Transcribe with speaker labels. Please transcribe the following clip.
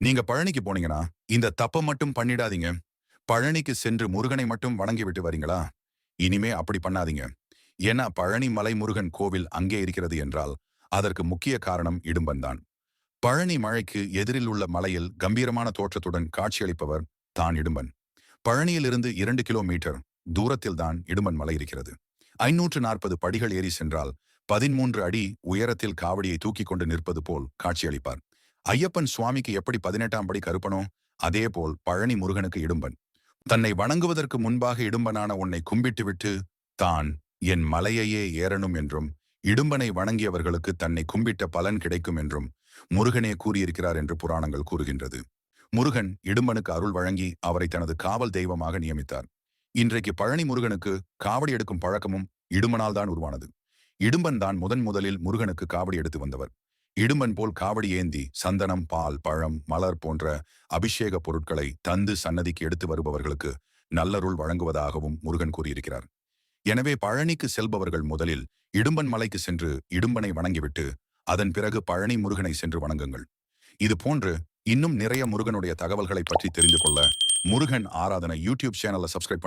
Speaker 1: நீங்க பழனிக்கு போனீங்கன்னா இந்த தப்ப மட்டும் பண்ணிடாதீங்க. பழனிக்கு சென்று முருகனை மட்டும் வணங்கி விட்டு வரீங்களா? இனிமே அப்படி பண்ணாதீங்க. ஏன்னா பழனி மலை முருகன் கோவில் அங்கே இருக்கிறது என்றால் அதற்கு முக்கிய காரணம் இடும்பன் தான். பழனி மழைக்கு எதிரில் உள்ள மலையில் கம்பீரமான தோற்றத்துடன் காட்சியளிப்பவர் தான் இடும்பன். பழனியிலிருந்து இரண்டு கிலோமீட்டர் தூரத்தில் தான் இடும்பன் மலை இருக்கிறது. ஐநூற்று நாற்பது படிகள் ஏறி சென்றால் பதிமூன்று அடி உயரத்தில் காவடியை தூக்கிக் கொண்டு நிற்பது போல் காட்சியளிப்பார். ஐயப்பன் சுவாமிக்கு எப்படி பதினெட்டாம் படி கருப்பனோ அதேபோல் பழனி முருகனுக்கு இடும்பன். தன்னை வணங்குவதற்கு முன்பாக இடும்பனான உன்னை கும்பிட்டுவிட்டு தான் என் மலையையே ஏறணும் என்றும் இடும்பனை வணங்கியவர்களுக்கு தன்னை கும்பிட்ட பலன் கிடைக்கும் என்றும் முருகனே கூறியிருக்கிறார் என்று புராணங்கள் கூறுகின்றது. முருகன் இடும்பனுக்கு அருள் வழங்கி அவரை தனது காவல் தெய்வமாக நியமித்தார். இன்றைக்கு பழனி முருகனுக்கு காவடி எடுக்கும் பழக்கமும் இடும்பனால் தான் உருவானது. இடும்பன் தான் முதன் முதலில் முருகனுக்கு காவடி எடுத்து வந்தவர். இடும்பன் போல் காவடி ஏந்தி சந்தனம் பால் பழம் மலர் போன்ற அபிஷேக பொருட்களை தந்து சன்னதிக்கு எடுத்து வருபவர்களுக்கு நல்லருள் வழங்குவதாகவும் முருகன் கூறியிருக்கிறார். எனவே பழனிக்கு செல்பவர்கள் முதலில் இடும்பன் மலைக்கு சென்று இடும்பனை வணங்கிவிட்டு அதன் பிறகு பழனி முருகனை சென்று வணங்குங்கள். இது போன்று இன்னும் நிறைய முருகனுடைய தகவல்களை பற்றி தெரிந்து கொள்ள முருகன் ஆராதனை யூடியூப் சேனலை சப்ஸ்கிரைப் பண்ணி